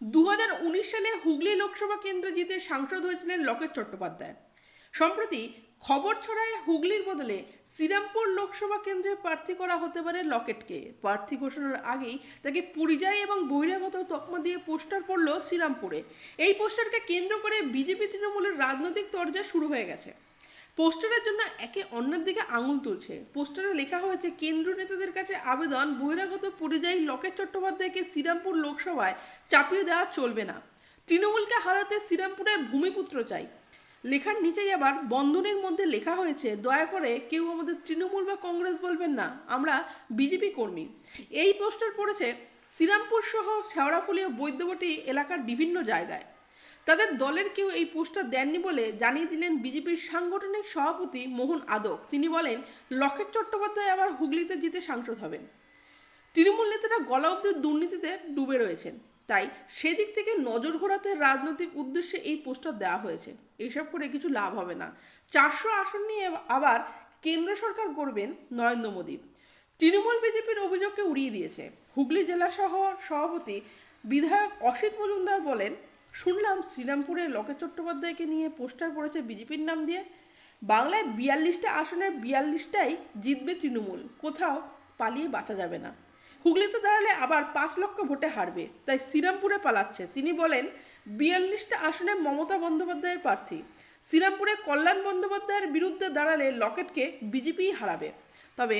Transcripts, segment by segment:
দু সালে হুগলি লোকসভা কেন্দ্রে জিতে সাংসদ হয়েছিলেন লকেট চট্টোপাধ্যায়। সম্প্রতি খবর ছড়ায় হুগলির বদলে শ্রীরামপুর লোকসভা কেন্দ্রে প্রার্থী করা হতে পারে লকেটকে। প্রার্থী ঘোষণার আগেই তাকে পরিযায়ী এবং বহিরাগত তকমা দিয়ে পোস্টার পড়ল শ্রীরামপুরে। এই পোস্টারকে কেন্দ্র করে বিজেপি তৃণমূলের রাজনৈতিক তরজা শুরু হয়ে গেছে। পোস্টারের জন্য একে অন্যের দিকে আঙুল তুলছে। পোস্টারে লেখা হয়েছে কেন্দ্র নেতাদের কাছে আবেদন, বহিরাগত পরিযায়ী লকেট চট্টোপাধ্যায়কে শ্রীরামপুর লোকসভায় চাপিয়ে দেওয়া চলবে না। তৃণমূলকে হারাতে শ্রীরামপুরের ভূমিপুত্র চাই। লেখার নিচেই আবার বন্ধনের মধ্যে লেখা হয়েছে, দয়া করে কেউ আমাদের তৃণমূল বা কংগ্রেস বলবেন না, আমরা বিজেপি কর্মী। এই পোস্টার পড়েছে শ্রীরামপুর সহ শেওড়াফুলি ও বৈদ্যবটি এলাকার বিভিন্ন জায়গায়। তাদের দলের কেউ এই পোস্টার দেননি বলে জানিয়ে দিলেন বিজেপির সাংগঠনিক সভাপতি মোহন আদক। তিনি বলেন, লকেট চট্টোপাধ্যায় আবার হুগলিতে জিতে সাংসদ হবেন। তৃণমূল নেতারা গলা অব্দি দুর্নীতিতে ডুবে রয়েছেন। তাই সেদিক থেকে নজর ঘোরাতে রাজনৈতিক উদ্দেশ্যে এই পোস্টার দেওয়া হয়েছে। এইসব করে কিছু লাভ হবে না। চারশো আসন নিয়ে আবার কেন্দ্র সরকার করবেন নরেন্দ্র মোদী। তৃণমূল বিজেপির অভিযোগকে উড়িয়ে দিয়েছে। হুগলি জেলা সহ সভাপতি বিধায়ক অসিত মজুমদার বলেন শুনলাম শ্রীরামপুরে লকেট চট্টোপাধ্যায়কে নিয়ে পোস্টার পড়েছে বিজেপির নাম দিয়ে। বাংলায় বিয়াল্লিশটা আসনের বিয়াল্লিশটাই জিতবে তৃণমূল। কোথাও পালিয়ে বাঁচা যাবে না। হুগলিতে দাঁড়ালে আবার পাঁচ লক্ষ ভোটে হারবে। তাই শ্রীরামপুরে পালাচ্ছে। তিনি বলেন, বিয়াল্লিশটা আসনে মমতা বন্দ্যোপাধ্যায়ের প্রার্থী। শ্রীরামপুরে কল্যাণ বন্দ্যোপাধ্যায়ের বিরুদ্ধে দাঁড়ালে লকেটকে বিজেপিই হারাবে। তবে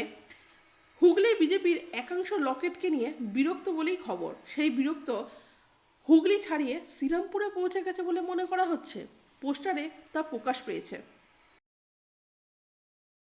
হুগলি বিজেপির একাংশ লকেটকে নিয়ে বিরক্ত বলেই খবর। সেই বিরক্ত হুগলি ছাড়িয়ে শ্রীরামপুরে পৌঁছে গেছে বলে মনে করা হচ্ছে। পোস্টারে তা প্রকাশ পেয়েছে।